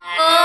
Oh.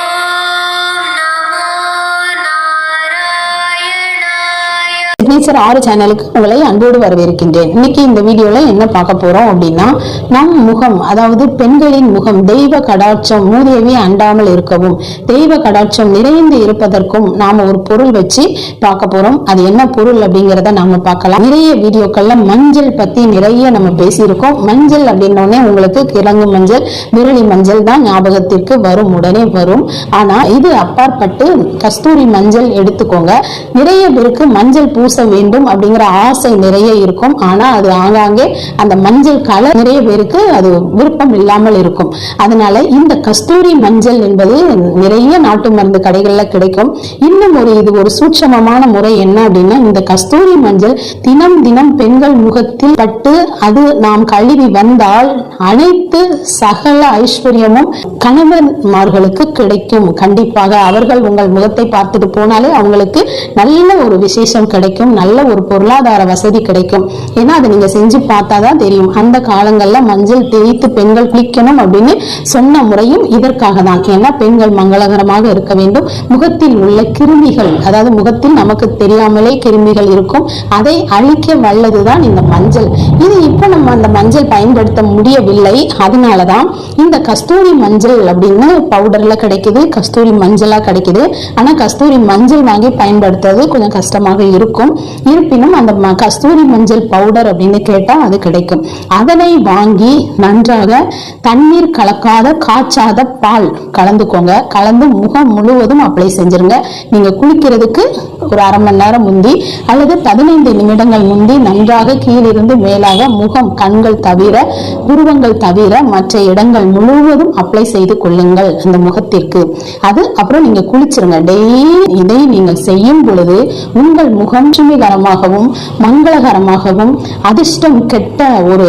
Signature ஆறு சேனலுக்கு உங்களை அன்போடு வரவேற்கின்றேன். இன்னைக்கு இந்த வீடியோல என்ன பார்க்க போறோம் அப்படின்னா நம் முகம் அதாவது பெண்களின் முகம் தெய்வ கடாட்சம் மூதேவி அண்டாமல் இருக்கவும் தெய்வ கடாட்சம் நிறைந்து இருப்பதற்கும் நாம ஒரு பொருள் வச்சு பார்க்க போறோம். அது என்ன பொருள் அப்படிங்கிறத நாம பார்க்கலாம். நிறைய வீடியோக்கள்ல மஞ்சள் பத்தி நிறைய நம்ம பேசியிருக்கோம். மஞ்சள் அப்படின்னோடனே உங்களுக்கு கிழங்கு மஞ்சள் விரலி மஞ்சள் தான் ஞாபகத்திற்கு வரும் உடனே வரும். ஆனா இது அப்பாற்பட்டு கஸ்தூரி மஞ்சள் எடுத்துக்கோங்க. நிறைய பேருக்கு மஞ்சள் பூச வேண்டும் அப்படிங்கிற ஆசை நிறைய இருக்கும். ஆனா அது ஆங்காங்கே அந்த மஞ்சள் கலர் நிறைய பேருக்கு அது விருப்பம் இல்லாமல் இருக்கும். அதனால இந்த கஸ்தூரி மஞ்சள் என்பது நிறைய நாட்டு மருந்து கடைகள்ல கிடைக்கும். இன்னும் ஒரு இது ஒரு சூட்சமமான முறை என்ன அப்படின்னா இந்த கஸ்தூரி மஞ்சள் தினம் தினம் பெண்கள் முகத்தில் பட்டு அது நாம் கழுவி வந்தால் அனைத்து சகல ஐஸ்வர்யமும் கணவன்மார்களுக்கு கிடைக்கும். கண்டிப்பாக அவர்கள் உங்கள் முகத்தை பார்த்துட்டு போனாலே அவங்களுக்கு நல்ல ஒரு விசேஷம் கிடைக்கும். நல்ல ஒரு பொருளாதார வசதி கிடைக்கும். ஏன்னா அதை நீங்க செஞ்சு பார்த்தா தான் தெரியும். அந்த காலங்கள்ல மஞ்சள் தேய்த்து பெண்கள் குளிக்கணும் அப்படின்னு சொன்ன முறையும் இதற்காக தான் ஏன்னா பெண்கள் மங்களகரமாக இருக்க வேண்டும். முகத்தில் உள்ள கிருமிகள் அதாவது முகத்தில் நமக்கு தெரியாமலே கிருமிகள் இருக்கும். அதை அழிக்க வல்லதுதான் இந்த மஞ்சள். இது இப்போ நம்ம அந்த மஞ்சள் பயன்படுத்த முடியவில்லை. அதனாலதான் இந்த கஸ்தூரி மஞ்சள் அப்படின்னு பவுடர்ல கிடைக்குது கஸ்தூரி மஞ்சளா கிடைக்குது. ஆனா கஸ்தூரி மஞ்சள் வாங்கி பயன்படுத்துறது கொஞ்சம் கஷ்டமாக இருக்கும். கிடைக்கும் இருப்பினும் அந்த கஸ்தூரி மஞ்சள் பவுடர் அப்படின்னு கேட்டால் அது கிடைக்கும். அதனை வாங்கி நன்றாக தண்ணீர் கலக்காத காய்ச்சாத பால் கலந்துக்கோங்க. கலந்து முகம் முழுவதும் அப்ளை செஞ்சிருங்க. நீங்க குளிக்கிறதுக்கு ஒரு அரை மணி நேரம் முந்தி அல்லது பதினைந்து நிமிடங்கள் முந்தி நன்றாக கீழிருந்து மேலாக முகம் கண்கள் தவிர புருவங்கள் தவிர மற்ற இடங்கள் முழுவதும் அப்ளை செய்து கொள்ளுங்கள் அந்த முகத்திற்கு. அது அப்புறம் நீங்க குளிச்சிருங்க. டெய்லி இதை நீங்கள் செய்யும் பொழுது உங்கள் முகம் லட்சுமிகரமாகவும் மங்களகரமாகவும் அதிர்ஷ்டம் கெட்ட ஒரு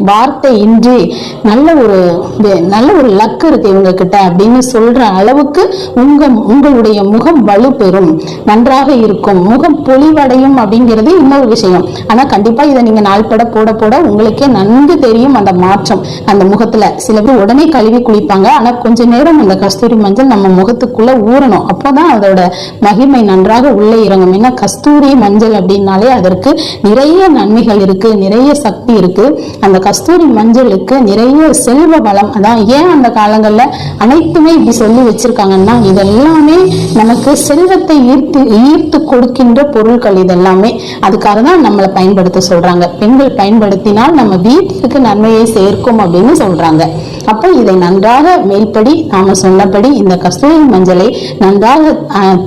வார்த்தை இன்றி நல்ல ஒரு நல்ல ஒரு லக் இருக்கு இவங்க கிட்ட அப்படின்னு சொல்ற அளவுக்கு உங்க உங்களுடைய முகம் வலு பெறும் நன்றாக இருக்கும். முகம் பொலிவடையும் அப்படிங்கிறது இன்னொரு விஷயம். ஆனா கண்டிப்பா இதை நீங்க நாள்பட போட போட உங்களுக்கே நன்கு தெரியும் அந்த மாற்றம். அந்த முகத்துல சில பேர் உடனே கழுவி குளிப்பாங்க. ஆனா கொஞ்ச நேரம் அந்த கஸ்தூரி மஞ்சள் நம்ம முகத்துக்குள்ள ஊறணும். அப்போதான் அதோட மகிமை நன்றாக உள்ளே இறங்கும். ஏன்னா கஸ்தூரி மஞ்சள் அப்படின்னாலே அதற்கு நிறைய நன்மைகள் இருக்கு நிறைய சக்தி இருக்கு. அந்த கஸ்தூரி மஞ்சளுக்கு நிறைய செல்வ வளம். அதான் ஏன் அந்த காலங்களில் அனைத்துமே இப்படி சொல்லி வச்சிருக்காங்கன்னா இதெல்லாமே நமக்கு செல்வத்தை ஈர்த்து ஈர்த்து கொடுக்கின்ற பொருட்கள் இதெல்லாமே. அதுக்காக தான் நம்மளை பயன்படுத்த சொல்றாங்க. பெண்கள் பயன்படுத்தினால் நம்ம வீட்டிற்கு நன்மையை சேர்க்கும் அப்படின்னு சொல்றாங்க. அப்போ இதை நன்றாக மேல்படி நாம சொன்னபடி இந்த கஸ்தூரி மஞ்சளை நன்றாக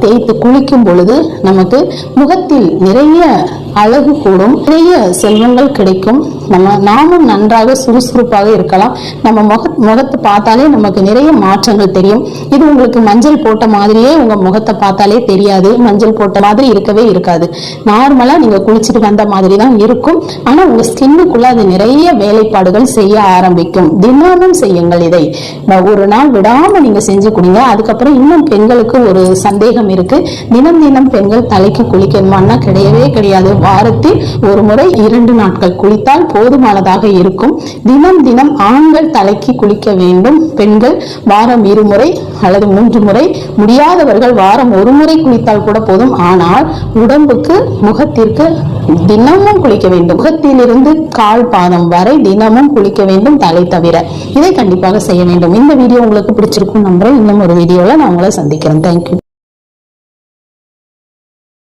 தேய்த்து குளிக்கும் பொழுது நமக்கு முகத்தில் நிறைய அழகு கூடும். நிறைய செல்வங்கள் கிடைக்கும். நம்ம நாமும் நன்றாக சுறுசுறுப்பாக இருக்கலாம். நம்ம முக முகத்தை பார்த்தாலே நமக்கு நிறைய மாற்றங்கள் தெரியும். இது உங்களுக்கு மஞ்சள் போட்ட மாதிரியே உங்க முகத்தை பார்த்தாலே தெரியாது. மஞ்சள் போட்ட மாதிரி இருக்கவே இருக்காது. நார்மலா நீங்க குளிச்சுட்டு வந்த மாதிரி தான் இருக்கும். ஆனா உங்க ஸ்கின்னுக்குள்ள அது நிறைய வேலைப்பாடுகள் செய்ய ஆரம்பிக்கும். தினமும் செய்யுங்கள் இதை. ஒரு நாள் விடாம நீங்க செஞ்சு குடிங்க. அதுக்கப்புறம் இன்னும் பெண்களுக்கு ஒரு சந்தேகம் இருக்கு. தினம் தினம் பெண்கள் தலைக்கு குளிக்கணுமான்னா கிடையவே கிடையாது. வாரத்தில் ஒரு முறை இரண்டு நாட்கள் குளித்தால் போதுமானதாக இருக்கும். தினம் தினம் ஆண்கள் தலைக்கு குளிக்க வேண்டும். பெண்கள் வாரம் இருமுறை அல்லது மூன்று முறை. முடியாதவர்கள் வாரம் ஒரு முறை குளித்தால் கூட போதும். ஆனால் உடம்புக்கு முகத்திற்கு தினமும் குளிக்க வேண்டும். முகத்திலிருந்து கால் பாதம் வரை தினமும் குளிக்க வேண்டும் தலை தவிர. இதை கண்டிப்பாக செய்ய வேண்டும். இந்த வீடியோ உங்களுக்கு பிடிச்சிருக்கும் நம்புறேன். இன்னும் ஒரு வீடியோவில் நான் உங்களை சந்திக்கிறேன் தேங்க்யூ